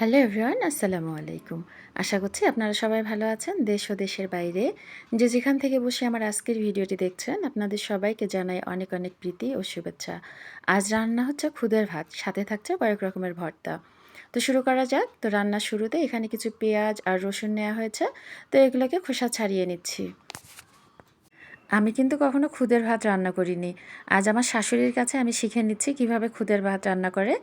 Hello everyone, আসসালামু আলাইকুম। আশা করছি আপনারা সবাই ভালো আছেন দেশ ও দেশের বাইরে। যে যেখান থেকে বসে আমার আজকের ভিডিওটি দেখছেন, আপনাদের সবাইকে জানাই অনেক অনেক প্রীতি ও শুভেচ্ছা। আজ রান্না হচ্ছে খুদের ভাত, সাথে থাকছে কয়েক রকমের ভর্তা। তো শুরু করা যাক। তো রান্নার শুরুতে এখানে কিছু পেঁয়াজ আর রসুন নেওয়া হয়েছে। তো এগুলোকে খোসা ছাড়িয়ে নিচ্ছি। আমি কিন্তু কখনো খুদের ভাত রান্না করিনি। আজ আমার শাশুড়ির কাছে আমি শিখে নিচ্ছি কীভাবে খুদের ভাত রান্না করে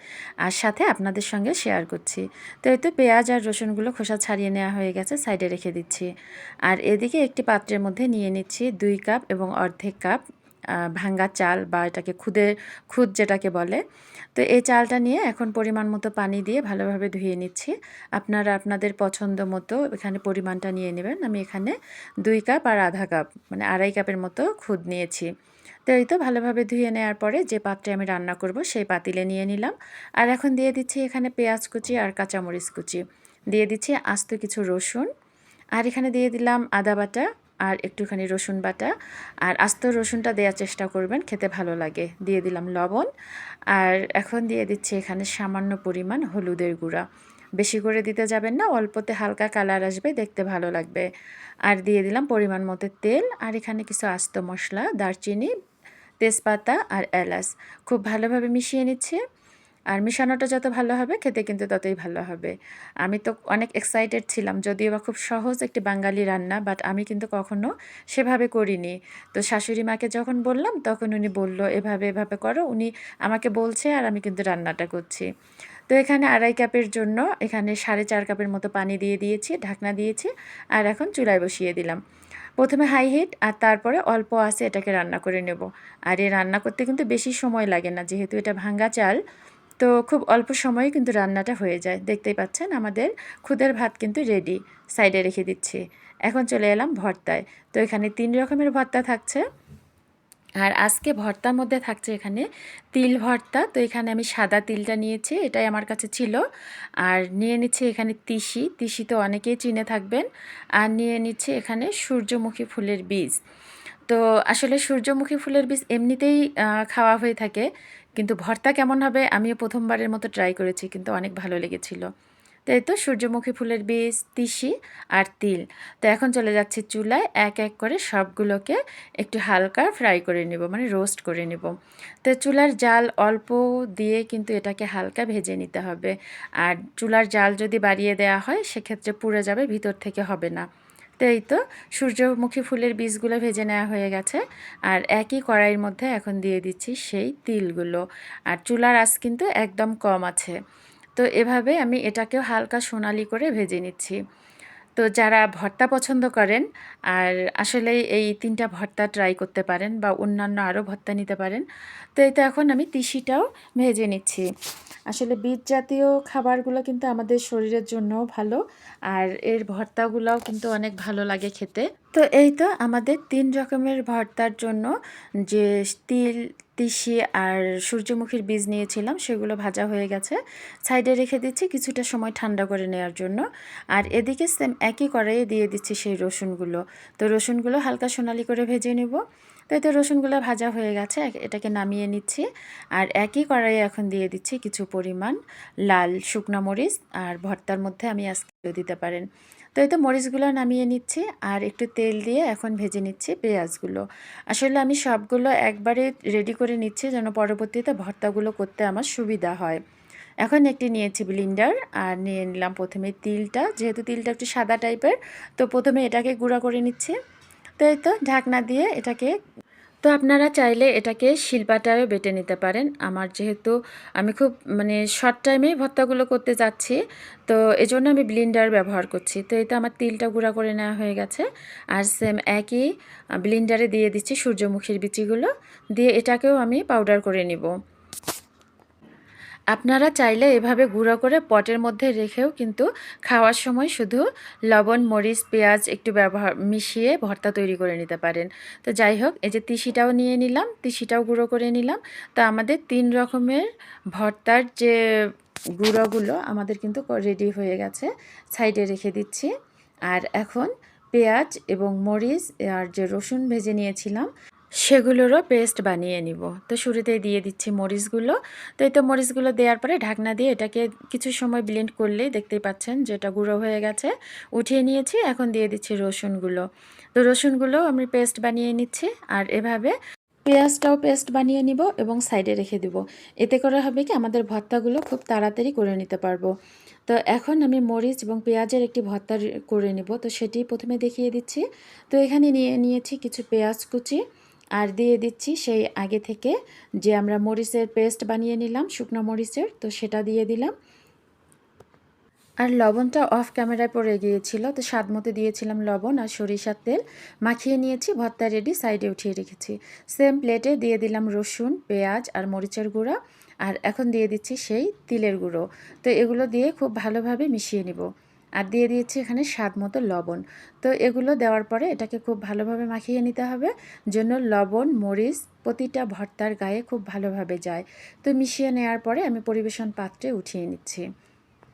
আর সাথে আপনাদের সঙ্গে শেয়ার করছি। তো এই তো পেঁয়াজ আর রসুনগুলো খোসা ছাড়িয়ে নেওয়া হয়ে গেছে সাইডে রেখে দিচ্ছি। আর এদিকে একটি পাত্রের মধ্যে নিয়ে নিচ্ছি দুই কাপ এবং অর্ধেক কাপ ভাঙ্গা চাল বা এটাকে খুদের খুদ যেটাকে বলে। তো এই চালটা নিয়ে এখন পরিমাণ মতো পানি দিয়ে ভালোভাবে ধুয়ে নিচ্ছি। আপনারা আপনাদের পছন্দ মতো এখানে পরিমাণটা নিয়ে নেবেন। আমি এখানে দুই কাপ আর আধা কাপ মানে আড়াই কাপের মতো খুদ নিয়েছি। তো এই তো ভালোভাবে ধুয়ে নেওয়ার পরে যে পাত্রে আমি রান্না করব সেই পাতিলে নিয়ে নিলাম। আর এখন দিয়ে দিচ্ছি এখানে পেঁয়াজ কুচি আর কাঁচামরিচ কুচি। দিয়ে দিচ্ছি আস্ত কিছু রসুন। আর এখানে দিয়ে দিলাম আদা বাটা আর একটুখানি রসুন বাটা আর আস্ত রসুনটা দেওয়ার চেষ্টা করবেন, খেতে ভালো লাগে। দিয়ে দিলাম লবণ আর এখন দিয়ে দিচ্ছি এখানে সামান্য পরিমাণ হলুদের গুঁড়া। বেশি করে দিতে যাবেন না, অল্পতে হালকা কালার আসবে, দেখতে ভালো লাগবে। আর দিয়ে দিলাম পরিমাণ মতো তেল আর এখানে কিছু আস্ত মশলা, দারচিনি, তেজপাতা আর এলাচ। খুব ভালোভাবে মিশিয়ে নিচ্ছে। আর মিশানোটা যত ভালো হবে, খেতে কিন্তু ততই ভালো হবে। আমি তো অনেক এক্সাইটেড ছিলাম, যদিও বা খুব সহজ একটি বাঙালি রান্না বাট আমি কিন্তু কখনো সেভাবে করিনি। তো শাশুড়ি মাকে যখন বললাম, তখন উনি বলল, এভাবে এভাবে করো। উনি আমাকে বলছে, আর আমি কিন্তু রান্নাটা করছি। তো এখানে আড়াই কাপের জন্য এখানে সাড়ে চার কাপের মতো পানি দিয়ে দিয়েছি, ঢাকনা দিয়েছি, আর এখন চুলায় বসিয়ে দিলাম। প্রথমে হাই হিট আর তারপরে অল্প আছে এটাকে রান্না করে নেব। আর এই রান্না করতে কিন্তু বেশি সময় লাগে না, যেহেতু এটা ভাঙ্গা চাল তো খুব অল্প সময়ে কিন্তু রান্নাটা হয়ে যায়। দেখতেই পাচ্ছেন আমাদের খুদের ভাত কিন্তু রেডি সাইডে রেখে দিচ্ছি। এখন চলে এলাম ভর্তায়। তো এখানে তিন রকমের ভর্তা থাকছে। আর আজকে ভর্তার মধ্যে থাকছে এখানে তিল ভর্তা। তো এখানে আমি সাদা তিলটা নিয়েছি, এটাই আমার কাছে ছিল। আর নিয়ে নিচ্ছি এখানে তিসি। তিসি তো অনেকেই চিনে থাকবেন। আর নিয়ে নিচ্ছি এখানে সূর্যমুখী ফুলের বীজ। তো আসলে সূর্যমুখী ফুলের বীজ এমনিতেই খাওয়া হয়ে থাকে। কিন্তু ভর্তা কেমন হবে আমিও প্রথমবারের মতো ট্রাই করেছি, কিন্তু অনেক ভালো লেগেছিল। তাই তো, সূর্যমুখী ফুলের বীজ, তিসি আর তিল। তো এখন চলে যাচ্ছি চুলায়, এক এক করে সবগুলোকে একটু হালকা ফ্রাই করে নেব মানে রোস্ট করে নেব। তো চুলার জাল অল্প দিয়ে কিন্তু এটাকে হালকা ভেজে নিতে হবে। আর চুলার জাল যদি বাড়িয়ে দেওয়া হয়, সেক্ষেত্রে পুড়ে যাবে, ভিতর থেকে হবে না। তো এই তো সূর্যমুখী ফুলের বীজগুলো ভেজে নেওয়া হয়ে গেছে। আর একই কড়াইয়ের মধ্যে এখন দিয়ে দিচ্ছি সেই তিলগুলো। আর চুলার আঁচ কিন্তু একদম কম আছে। তো এভাবে আমি এটাকেও হালকা সোনালি করে ভেজে নিচ্ছি। তো যারা ভর্তা পছন্দ করেন আর আসলে এই তিনটা ভর্তা ট্রাই করতে পারেন বা অন্যান্য আরও ভর্তা নিতে পারেন, তো এই তো এখন আমি তিসিটাও ভেজে নিচ্ছি। আসলে বীজ জাতীয় খাবারগুলো কিন্তু আমাদের শরীরের জন্যও ভালো আর এর ভর্তাগুলোও কিন্তু অনেক ভালো লাগে খেতে। তো এই তো আমাদের তিন রকমের ভর্তার জন্য যে তিল, তিসি আর সূর্যমুখীর বীজ নিয়েছিলাম সেগুলো ভাজা হয়ে গেছে। সাইডে রেখে দিচ্ছি কিছুটা সময় ঠান্ডা করে নেওয়ার জন্য। আর এদিকে সেম একই কড়াইয়ে দিয়ে দিচ্ছি সেই রসুনগুলো। তো রসুনগুলো হালকা সোনালি করে ভেজে নেব। তো এতে রসুনগুলো ভাজা হয়ে গেছে এটাকে নামিয়ে নিচ্ছি। আর একই কড়াইয়ে এখন দিয়ে দিচ্ছি কিছু পরিমাণ লাল শুকনো মরিচ আর ভর্তার মধ্যে আমি আজকে দিতে পারেন। তো এই তো মরিচগুলো নামিয়ে নিচ্ছি আর একটু তেল দিয়ে এখন ভেজে নিচ্ছি পেঁয়াজগুলো। আসলে আমি সবগুলো একবারে রেডি করে নিচ্ছি যেন পরবর্তীতে ভর্তাগুলো করতে আমার সুবিধা হয়। এখন একটি নিয়েছি ব্লিন্ডার আর নিয়ে নিলাম প্রথমে তিলটা, যেহেতু তিলটা একটু সাদা টাইপের, তো প্রথমে এটাকে গুঁড়া করে নিচ্ছি। তো এই তো, ঢাকনা দিয়ে এটাকে, তো আপনারা চাইলে এটাকে শিল্পাটায়ও বেটে নিতে পারেন। আমার যেহেতু আমি খুব মানে শর্ট টাইমেই ভর্তাগুলো করতে যাচ্ছি, তো এজন্য আমি ব্লিন্ডার ব্যবহার করছি। তো এটা আমার তিলটা গুঁড়া করে নেওয়া হয়ে গেছে। আর সেম একই ব্লিন্ডারে দিয়ে দিচ্ছি সূর্যমুখীর বিচিগুলো। দিয়ে এটাকেও আমি পাউডার করে নিব। আপনারা চাইলে এভাবে গুঁড়ো করে পটের মধ্যে রেখেও কিন্তু খাওয়ার সময় শুধু লবণ, মরিচ, পেঁয়াজ একটু ব্যবহার, মিশিয়ে ভর্তা তৈরি করে নিতে পারেন। তো যাই হোক, এই যে তিসিটাও নিয়ে নিলাম, তিসিটাও গুঁড়ো করে নিলাম। তো আমাদের তিন রকমের ভর্তার যে গুঁড়োগুলো আমাদের কিন্তু রেডি হয়ে গেছে, সাইডে রেখে দিচ্ছি। আর এখন পেঁয়াজ এবং মরিচ আর যে রসুন ভেজে নিয়েছিলাম সেগুলোরও পেস্ট বানিয়ে নিব। তো শুরুতেই দিয়ে দিচ্ছি মরিচগুলো। তো এই তো মরিচগুলো দেওয়ার পরে ঢাকনা দিয়ে এটাকে কিছু সময় ব্লেন্ড করলেই দেখতেই পাচ্ছেন যে এটা গুঁড়ো হয়ে গেছে। উঠিয়ে নিয়েছি, এখন দিয়ে দিচ্ছি রসুনগুলো। তো রসুনগুলো আমি পেস্ট বানিয়ে নিচ্ছি আর এভাবে পেঁয়াজটাও পেস্ট বানিয়ে নিব এবং সাইডে রেখে দিব। এতে করে হবে কি আমাদের ভর্তাগুলো খুব তাড়াতাড়ি করে নিতে পারব। তো এখন আমি মরিচ এবং পেঁয়াজের একটি ভর্তা করে নিব। তো সেটি প্রথমে দেখিয়ে দিচ্ছি। তো এখানে নিয়ে নিয়েছি কিছু পেঁয়াজ কুচি। আর দিয়ে দিচ্ছি সেই আগে থেকে যে আমরা মরিচের পেস্ট বানিয়ে নিলাম, শুকনো মরিচের, তো সেটা দিয়ে দিলাম। আর লবণটা অফ ক্যামেরায় পড়ে গিয়েছিল, তো স্বাদ মতো দিয়েছিলাম লবণ আর সরিষার তেল। মাখিয়ে নিয়েছি, ভর্তা রেডি সাইডে উঠিয়ে রেখেছি। সেম প্লেটে দিয়ে দিলাম রসুন, পেঁয়াজ আর মরিচের গুঁড়া। আর এখন দিয়ে দিচ্ছি সেই তিলের গুঁড়ো। তো এগুলো দিয়ে খুব ভালোভাবে মিশিয়ে নিব। আর দিয়ে দিয়েছি এখানে স্বাদ মতো লবণ। তো এগুলো দেওয়ার পরে এটাকে খুব ভালোভাবে মাখিয়ে নিতে হবে জন্য লবণ, মরিচ প্রতিটা ভর্তার গায়ে খুব ভালোভাবে যায়। তো মিশিয়ে নেওয়ার পরে আমি পরিবেশন পাত্রে উঠিয়ে নিচ্ছি।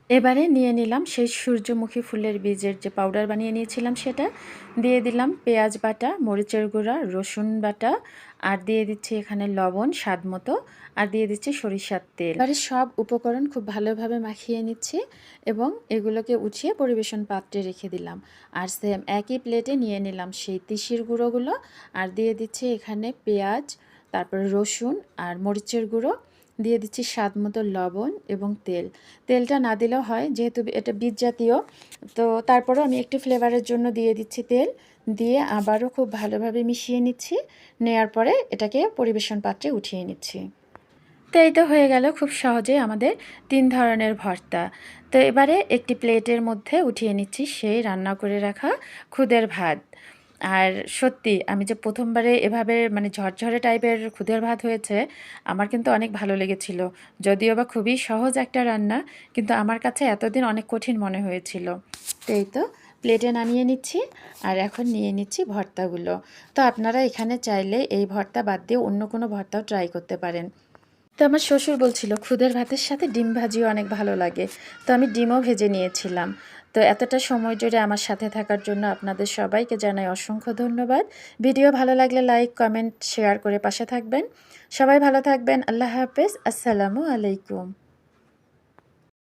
এবারে নিয়ে নিলাম সেই সূর্যমুখী ফুলের বীজের যে পাউডার বানিয়ে নিয়েছিলাম সেটা। দিয়ে দিলাম পেঁয়াজ বাটা, মরিচের গুঁড়া, রসুন বাটা, আর দিয়ে দিচ্ছি এখানে লবণ স্বাদ মতো, আর দিয়ে দিচ্ছি সরিষার তেল। এবারে সব উপকরণ খুব ভালোভাবে মাখিয়ে নিচ্ছি এবং এগুলোকে উঠিয়ে পরিবেশন পাত্রে রেখে দিলাম। আর সেম একই প্লেটে নিয়ে নিলাম সেই তিসির গুঁড়োগুলো, আর দিয়ে দিচ্ছি এখানে পেঁয়াজ, তারপরে রসুন আর মরিচের গুঁড়ো দিয়ে দিচ্ছি স্বাদ মতো লবণ এবং তেল। তেলটা না দিলেও হয়, যেহেতু এটা বীজ জাতীয়। তো তারপরও আমি একটু ফ্লেভারের জন্য দিয়ে দিচ্ছি তেল। দিয়ে আবারও খুব ভালোভাবে মিশিয়ে নিচ্ছি। নেয়ার পরে এটাকে পরিবেশন পাত্রে উঠিয়ে নিচ্ছি। তো এই তো হয়ে গেল খুব সহজে আমাদের তিন ধরনের ভর্তা। তো এবারে একটি প্লেটের মধ্যে উঠিয়ে নিচ্ছি সেই রান্না করে রাখা খুদের ভাত। আর সত্যি, আমি যে প্রথমবারে এভাবে মানে ঝরঝরে টাইপের খুদের ভাত হয়েছে, আমার কিন্তু অনেক ভালো লেগেছিল। যদিও বা খুবই সহজ একটা রান্না, কিন্তু আমার কাছে এতদিন অনেক কঠিন মনে হয়েছিল। তো এই তো প্লেটে নামিয়ে নিচ্ছি, আর এখন নিয়ে নিচ্ছি ভর্তাগুলো। তো আপনারা এখানে চাইলে এই ভর্তা বাদ দিয়ে অন্য কোনো ভর্তাও ট্রাই করতে পারেন। তো আমার শ্বশুর বলছিল খুদের ভাতের সাথে ডিম ভাজিও অনেক ভালো লাগে। তো আমি ডিমও ভেজে নিয়েছিলাম। তো এতটা সময় জুড়ে আমার সাথে থাকার জন্য আপনাদের সবাইকে জানাই অসংখ্য ধন্যবাদ। ভিডিও ভালো লাগলে লাইক, কমেন্ট, শেয়ার করে পাশে থাকবেন। সবাই ভালো থাকবেন। আল্লাহ হাফেজ। আসসালামু আলাইকুম।